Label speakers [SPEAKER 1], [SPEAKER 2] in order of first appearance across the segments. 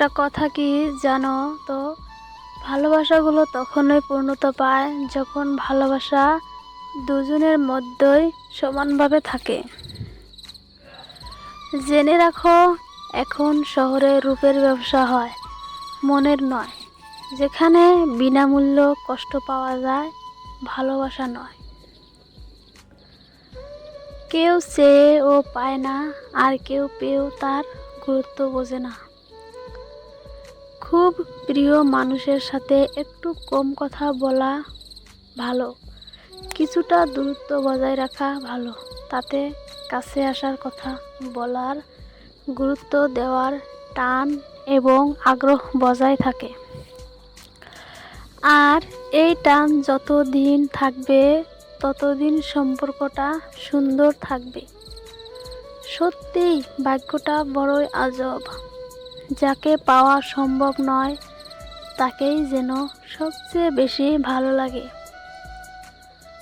[SPEAKER 1] একটা কথা কি জানো তো? ভালোবাসাগুলো তখনই পূর্ণতা পায় যখন ভালোবাসা দুজনের মধ্যেই সমানভাবে থাকে। জেনে রাখো, এখন শহরে রূপের ব্যবসা হয়, মনের নয়। যেখানে বিনামূল্য কষ্ট পাওয়া যায়, ভালোবাসা নয়। কেউ চেয়ে ও পায় না, আর কেউ পেয়েও তার গুরুত্ব বোঝে না। খুব প্রিয় মানুষের সাথে একটু কম কথা বলা ভালো। কিছুটা দূরত্ব বজায় রাখা ভালো। তাতে কাছে আসার কথা বলার গুরুত্ব দেওয়ার টান এবং আগ্রহ বজায় থাকে। আর এই টান যতদিন থাকবে, ততদিন সম্পর্কটা সুন্দর থাকবে। সত্যিই বাক্যটা বড়ই আজব। যাকে পাওয়া সম্ভব নয়, তাকেই যেন সবচেয়ে বেশি ভালো লাগে।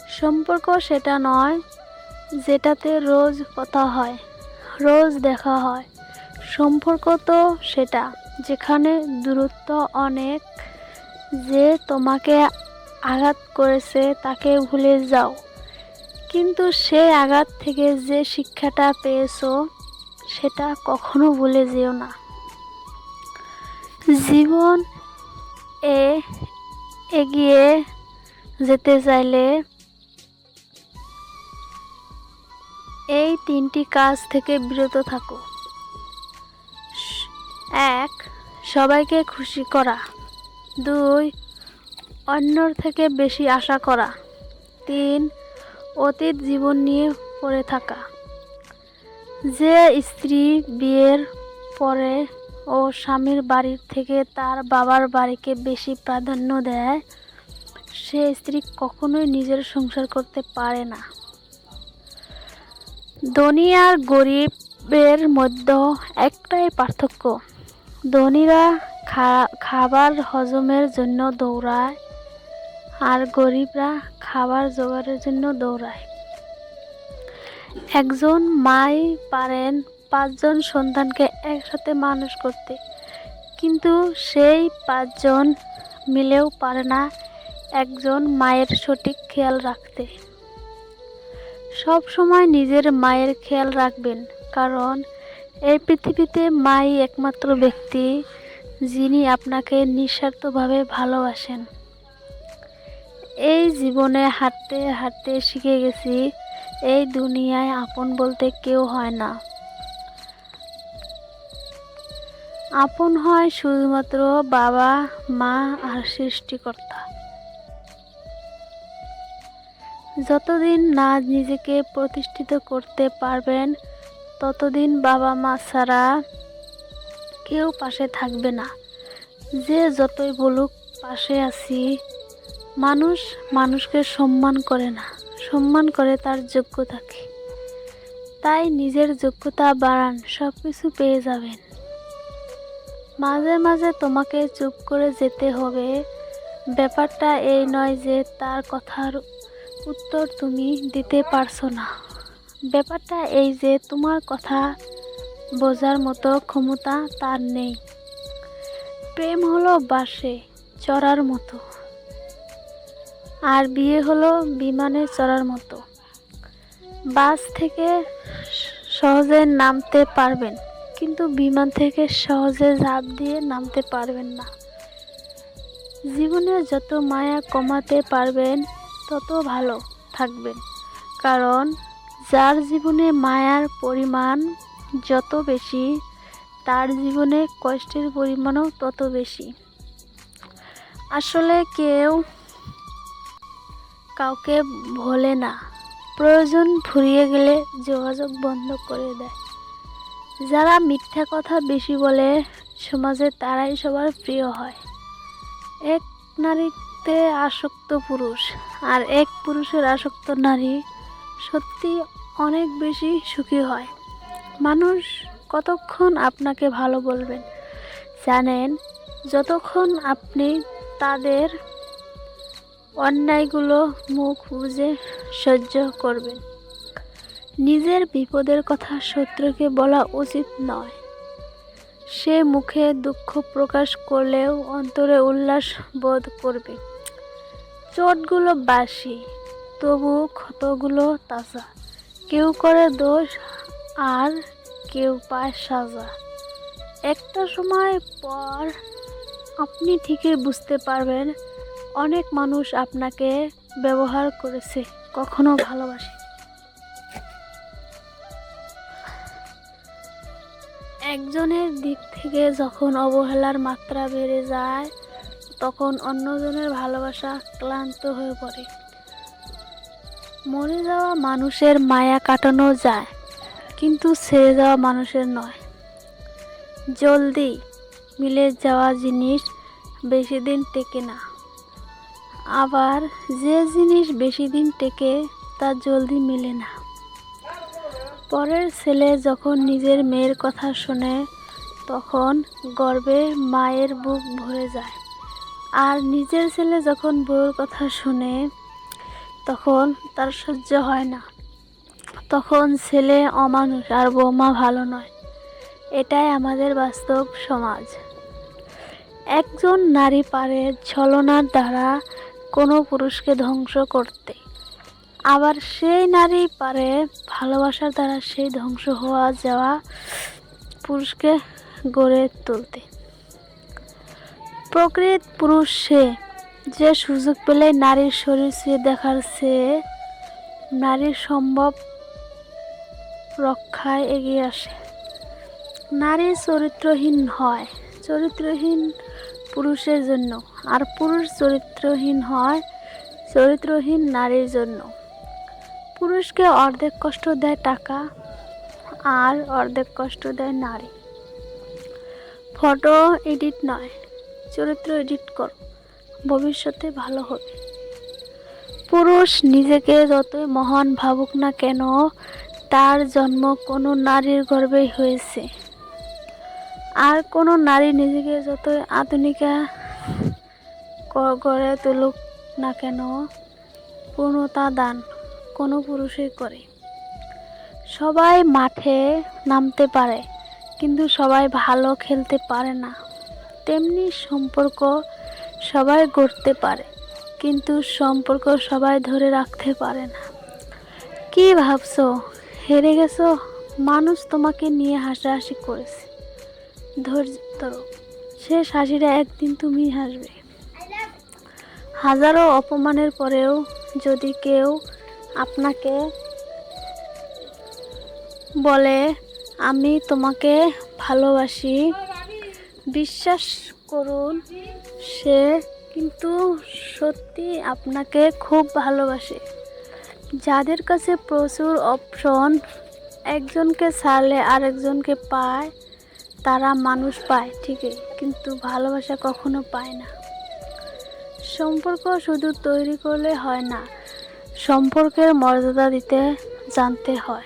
[SPEAKER 1] সম্পর্ক সেটা নয়, যেটাতে রোজ কথা হয়, রোজ দেখা হয়। সম্পর্ক তো সেটা, যেখানে দূরত্ব অনেক। যে তোমাকে আঘাত করেছে তাকে ভুলে যাও। কিন্তু সে আঘাত থেকে যে শিক্ষাটা পেয়েছ, সেটা কখনো ভুলে যেও না। জীবন এ এগিয়ে যেতে চাইলে এই তিনটি কাজ থেকে বিরত থাকো। এক, সবাইকে খুশি করা। দুই, অন্যর থেকে বেশি আশা করা। তিন, অতীত জীবন নিয়ে পড়ে থাকা। যে স্ত্রী বিয়ের পরে ও স্বামীর বাড়ির থেকে তার বাবার বাড়িকে বেশি প্রাধান্য দেয়। সে স্ত্রী কখনোই নিজের সংসার করতে পারে না। ধনী আর গরিবের মধ্যে একটাই পার্থক্য। ধনীরা খাবার হজমের জন্য দৌড়ায় আর গরিবরা খাবার জোগাড়ের জন্য দৌড়ায়। একজন মাই পারেন পাঁচজন সন্তানকে একসাথে মানুষ করতে। কিন্তু সেই পাঁচজন মিলেও পারে না একজন মায়ের সঠিক খেয়াল রাখতে। সব সময় নিজের মায়ের খেয়াল রাখবেন, কারণ এই পৃথিবীতে মাই একমাত্র ব্যক্তি যিনি আপনাকে নিঃস্বার্থভাবে ভালোবাসেন। এই জীবনে হাঁটতে হাঁটতে শিখে গেছি, এই দুনিয়ায় আপন বলতে কেউ হয় না। আপন হয় শুধুমাত্র বাবা, মা আর সৃষ্টিকর্তা। যতদিন না নিজেকে প্রতিষ্ঠিত করতে পারবেন, ততদিন বাবা মা ছাড়া কেউ পাশে থাকবে না। যে যতই বলুক, পাশে আছি। মানুষ মানুষকে সম্মান করে না, সম্মান করে তার যোগ্যতাকে। তাই নিজের যোগ্যতা বাড়ান সব কিছু পেয়ে যাবেন। মাঝে মাঝে তোমাকে চুপ করে যেতে হবে। ব্যাপারটা এই নয় যে তার কথার উত্তর তুমি দিতে পারছ না। ব্যাপারটা এই যে তোমার কথা বোঝার মতো ক্ষমতা তার নেই। প্রেম হলো বাসে, চড়ার মতো। আর বিয়ে হলো বিমানে চড়ার মতো। বাস থেকে সহজে নামতে পারবেন। কিন্তু বিমান থেকে সহজে ঝাঁপ দিয়ে নামতে পারবেন না। জীবনে যত মায়া কমাতে পারবেন, তত ভালো থাকবেন। কারণ, যার জীবনে মায়ার পরিমাণ যত বেশি, তার জীবনে কষ্টের পরিমাণও তত বেশি। আসলে কেউ কাউকে ভোলে না। প্রয়োজন ফুরিয়ে গেলে যোগাযোগ বন্ধ করে দেয়। যারা মিথ্যা কথা বেশি বলে, সমাজে তারাই সবার প্রিয় হয়। এক নারীতে আসক্ত পুরুষ আর এক পুরুষের আসক্ত নারী সত্যি অনেক বেশি সুখী হয়। মানুষ কতক্ষণ আপনাকে ভালো বলবেন? জানেন, যতক্ষণ আপনি তাদের অন্যায়গুলো মুখ বুঝে সহ্য করবেন। নিজের বিপদের কথা শত্রুকে বলা উচিত নয়। সে মুখে দুঃখ প্রকাশ করলেও অন্তরে উল্লাস বোধ করবে। চোটগুলো বাসি, তবু ক্ষতগুলো তাজা। কেউ করে দোষ, আর কেউ পায় সাজা। একটা সময় পর আপনি ঠিকই বুঝতে পারবেন, অনেক মানুষ আপনাকে ব্যবহার করেছে, কখনো ভালোবাসে। একজনের দিক থেকে যখন অবহেলার মাত্রা বেড়ে যায়, তখন অন্যজনের ভালোবাসা ক্লান্ত হয়ে পড়ে। মরে যাওয়া মানুষের মায়া কাটানো যায়, কিন্তু ছেড়ে যাওয়া মানুষের নয়। জলদি মিলে যাওয়া জিনিস বেশি দিন টেকে না। আবার যে জিনিস বেশি দিন টেকে, তা জলদি মেলে না। পরের ছেলে যখন নিজের মেয়ের কথা শোনে, তখন গর্বে মায়ের বুক ভরে যায়। আর নিজের ছেলে যখন বউর কথা শুনে, তখন তার সহ্য হয় না। তখন ছেলে অমানুষ আর বৌমা ভালো নয়। এটাই আমাদের বাস্তব সমাজ। একজন নারী পারে ছলনার দ্বারা কোনো পুরুষকে ধ্বংস করতে। আবার সেই নারী পারে ভালোবাসার দ্বারা সেই ধ্বংস হওয়া যাওয়া পুরুষকে গড়ে তুলতে। প্রকৃত পুরুষ সে, যে সুযোগ পেলে নারীর শরীর ছুঁয়ে দেখার চেয়ে নারীর সম্ভব রক্ষায় এগিয়ে আসে। নারী চরিত্রহীন হয়, চরিত্রহীন পুরুষের জন্য। আর পুরুষ চরিত্রহীন হয়, চরিত্রহীন নারীর জন্য। পুরুষকে অর্ধেক কষ্ট দেয় টাকা আর অর্ধেক কষ্ট দেয় নারী। ফটো এডিট নয়, চরিত্র এডিট কর, ভবিষ্যতে ভালো হবে। পুরুষ নিজেকে যতই মহান ভাবুক না কেন, তার জন্ম কোনো নারীর গর্ভেই হয়েছে। আর কোনো নারী নিজেকে যতই আধুনিকা গড়ে তুলুক না কেন, পূর্ণতা দান কোনো পুরুষই করে। সবাই মাঠে নামতে পারে, কিন্তু সবাই ভালো খেলতে পারে না। তেমনি সম্পর্ক সবাই গড়তে পারে, কিন্তু সম্পর্ক সবাই ধরে রাখতে পারে না। কি ভাবছ? হেরে গেছো? মানুষ তোমাকে নিয়ে হাসাহাসি করেছে। ধৈর্য ধরো শেষ হাসিটা একদিন তুমি হাসবে। হাজারো অপমানের পরেও যদি কেউ আপনাকে বলে আমি তোমাকে ভালোবাসি। বিশ্বাস করুন, সে কিন্তু সত্যি আপনাকে খুব ভালোবাসে। যাদের কাছে প্রচুর অপশন, একজনকে ছাড়লে আরেকজনকে পায়, তারা মানুষ পায়, ঠিকই, কিন্তু ভালোবাসা কখনো পায় না। সম্পর্ক শুধু তৈরি করলে হয় না সম্পর্কের মর্যাদা দিতে জানতে হয়।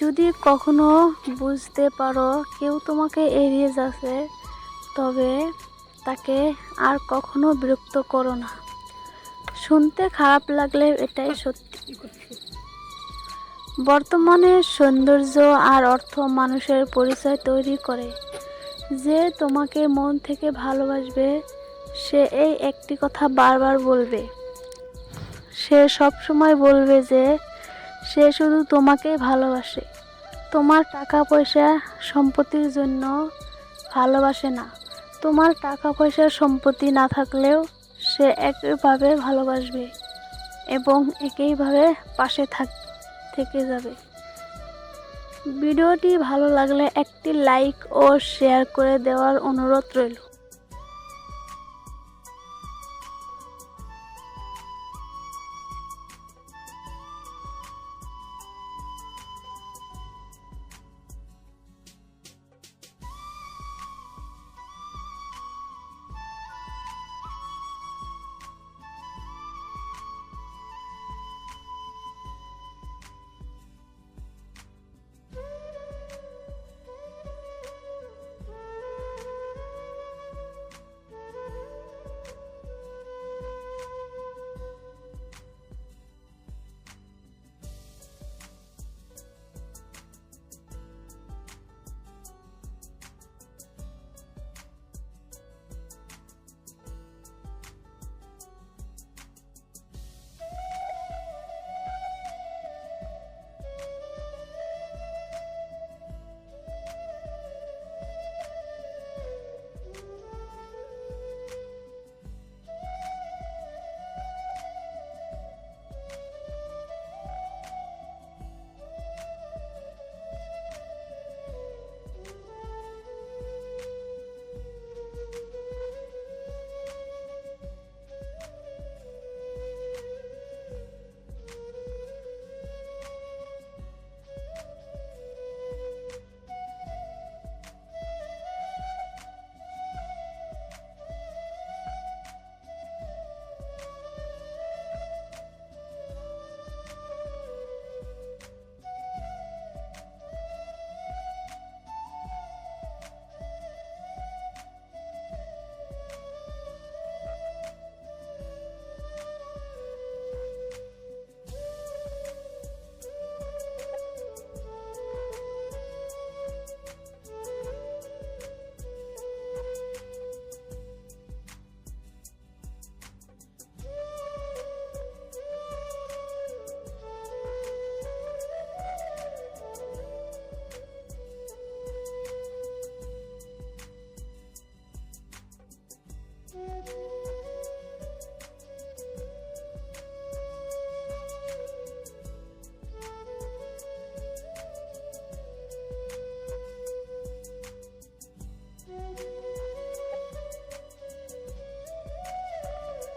[SPEAKER 1] যদি কখনো বুঝতে পারো কেউ তোমাকে এড়িয়ে যাচ্ছে, তবে তাকে আর কখনো বিরক্ত করো না। শুনতে খারাপ লাগলে এটাই সত্যি। বর্তমানে সৌন্দর্য আর অর্থ মানুষের পরিচয় তৈরি করে। যে তোমাকে মন থেকে ভালোবাসবে, সে এই একটি কথা বারবার বলবে। সে সব সময় বলবে যে, সে শুধু তোমাকেই ভালোবাসে। তোমার টাকা পয়সা সম্পত্তির জন্য ভালোবাসে না। তোমার টাকা পয়সা সম্পত্তি না থাকলেও সে একইভাবে ভালোবাসবে এবং একইভাবে পাশে থাক থেকে যাবে। ভিডিওটি ভালো লাগলে একটি লাইক ও শেয়ার করে দেওয়ার অনুরোধ রইল।